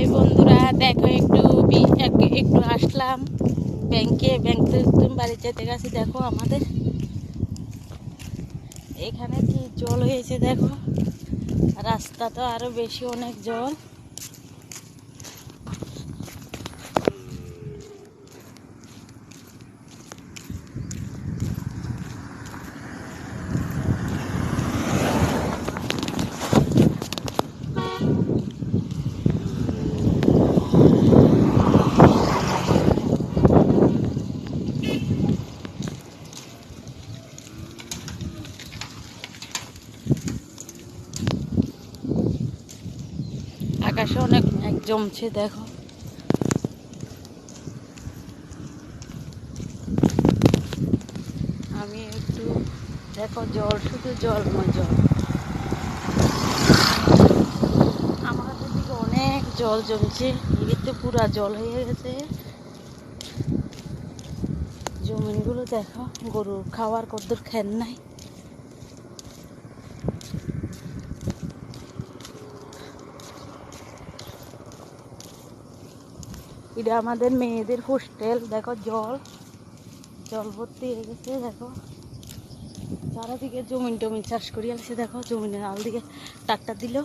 High বন্ধুরা, দেখো একটু একটু আসলাম ব্যাংকে, ব্যাংক তুমি বাড়ি যেতে গেছি, দেখো আমাদের। এখানে কি জল হয়েছে, দেখো। রাস্তা তো আরও বেশি অনেক জল। আকাশে অনেক মেঘ জমছে, দেখো। আমি একটু, দেখো জল, শুধু জলময় জল। আমাদের দিকে অনেক জল জমছে, এদিকে পুরা জল হয়ে গেছে। জমিনগুলো দেখো, গরুর খাওয়ার কদ্দুর খেন নাই। এটা আমাদের মেয়েদের হোস্টেল দেখো জল। জল ভর্তি হয়ে গেছে, দেখো। চারাদিকে জমিন টমিন চাষ করি। আসছে দেখো জমিনের আল দিকে ট্রাক্টর দিল।